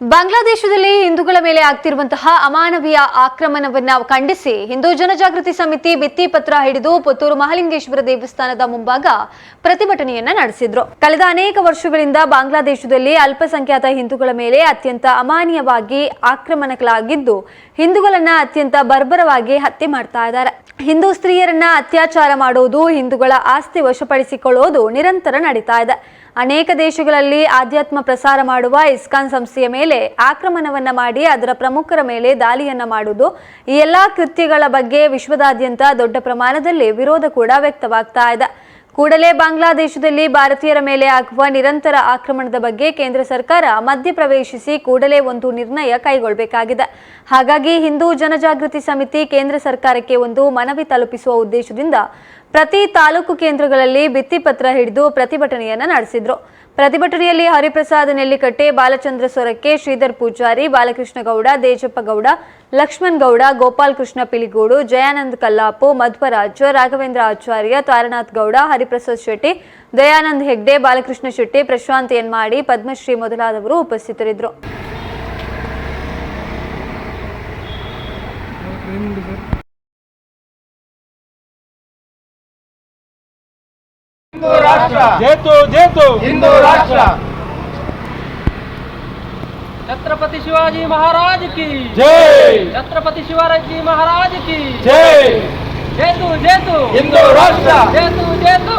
ಬಾಂಗ್ಲಾದೇಶದಲ್ಲಿ ಹಿಂದೂಗಳ ಮೇಲೆ ಆಗ್ತಿರುವಂತಹ ಅಮಾನವೀಯ ಆಕ್ರಮಣವನ್ನು ಖಂಡಿಸಿ ಹಿಂದೂ ಜನಜಾಗೃತಿ ಸಮಿತಿ ಭಿತ್ತಿ ಪತ್ರ ಹಿಡಿದು ಪುತ್ತೂರು ಮಹಾಲಿಂಗೇಶ್ವರ ದೇವಸ್ಥಾನದ ಮುಂಭಾಗ ಪ್ರತಿಭಟನೆಯನ್ನ ನಡೆಸಿದ್ರು. ಕಳೆದ ಅನೇಕ ವರ್ಷಗಳಿಂದ ಬಾಂಗ್ಲಾದೇಶದಲ್ಲಿ ಅಲ್ಪಸಂಖ್ಯಾತ ಹಿಂದೂಗಳ ಮೇಲೆ ಅತ್ಯಂತ ಅಮಾನ್ಯವಾಗಿ ಆಕ್ರಮಣಗಳಾಗಿದ್ದು ಹಿಂದೂಗಳನ್ನ ಅತ್ಯಂತ ಬರ್ಬರವಾಗಿ ಹತ್ಯೆ ಮಾಡ್ತಾ ಇದ್ದಾರೆ. ಹಿಂದೂ ಸ್ತ್ರೀಯರನ್ನ ಅತ್ಯಾಚಾರ ಮಾಡುವುದು ಹಿಂದೂಗಳ ಆಸ್ತಿ ವಶಪಡಿಸಿಕೊಳ್ಳುವುದು ನಿರಂತರ ನಡೀತಾ ಇದೆ. ಅನೇಕ ದೇಶಗಳಲ್ಲಿ ಆಧ್ಯಾತ್ಮ ಪ್ರಸಾರ ಮಾಡುವ ಇಸ್ಕಾನ್ ಸಂಸ್ಥೆಯ ಮೇಲೆ ಆಕ್ರಮಣವನ್ನ ಮಾಡಿ ಅದರ ಪ್ರಮುಖರ ಮೇಲೆ ದಾಳಿಯನ್ನ ಮಾಡುವುದು ಈ ಎಲ್ಲಾ ಕೃತ್ಯಗಳ ಬಗ್ಗೆ ವಿಶ್ವದಾದ್ಯಂತ ದೊಡ್ಡ ಪ್ರಮಾಣದಲ್ಲಿ ವಿರೋಧ ಕೂಡ ವ್ಯಕ್ತವಾಗ್ತಾ ಇದೆ. ಕೂಡಲೇ ಬಾಂಗ್ಲಾದೇಶದಲ್ಲಿ ಭಾರತೀಯರ ಮೇಲೆ ಆಗುವ ನಿರಂತರ ಆಕ್ರಮಣದ ಬಗ್ಗೆ ಕೇಂದ್ರ ಸರ್ಕಾರ ಮಧ್ಯಪ್ರವೇಶಿಸಿ ಕೂಡಲೇ ಒಂದು ನಿರ್ಣಯ ಕೈಗೊಳ್ಳಬೇಕಾಗಿದೆ ಹಾಗಾಗಿ ಹಿಂದೂ ಜನಜಾಗೃತಿ ಸಮಿತಿ ಕೇಂದ್ರ ಸರ್ಕಾರಕ್ಕೆ ಒಂದು ಮನವಿ ತಲುಪಿಸುವ ಉದ್ದೇಶದಿಂದ ಪ್ರತಿ ತಾಲೂಕು ಕೇಂದ್ರಗಳಲ್ಲಿ ಭಿತ್ತಿಪತ್ರ ಹಿಡಿದು ಪ್ರತಿಭಟನೆಯನ್ನ ನಡೆಸಿದ್ರು. ಪ್ರತಿಭಟನೆಯಲ್ಲಿ ಹರಿಪ್ರಸಾದ್ ನೆಲ್ಲಿಕಟ್ಟೆ, ಬಾಲಚಂದ್ರ ಸೊರಕ್ಕೆ ಶ್ರೀಧರ್ ಪೂಜಾರಿ ಬಾಲಕೃಷ್ಣ ಗೌಡ ದೇಜಪ್ಪ ಗೌಡ ಲಕ್ಷ್ಮಣ್ ಗೌಡ ಗೋಪಾಲ್ ಕೃಷ್ಣ ಪಿಲಿಗೂಡು, ಜಯಾನಂದ್ ಕಲ್ಲಾಪು, ಮಧ್ವರಾಜ್, ರಾಘವೇಂದ್ರ ಆಚಾರ್ಯ, ತಾರನಾಥ್ ಗೌಡ, ಹರಿಪ್ರಸಾದ್ ಶೆಟ್ಟಿ, ದಯಾನಂದ್ ಹೆಗ್ಡೆ, ಬಾಲಕೃಷ್ಣ ಶೆಟ್ಟಿ, ಪ್ರಶಾಂತ್ ಎನ್ಮಾಡಿ, ಪದ್ಮಶ್ರೀ ಮೊದಲಾದವರು ಉಪಸ್ಥಿತರಿದ್ದರು. छत्रपति शिवाजी महाराज की जय छत्रपति शिवाजी महाराज की जय जेतु जेतु जय तू हिंदू राष्ट्र जय तू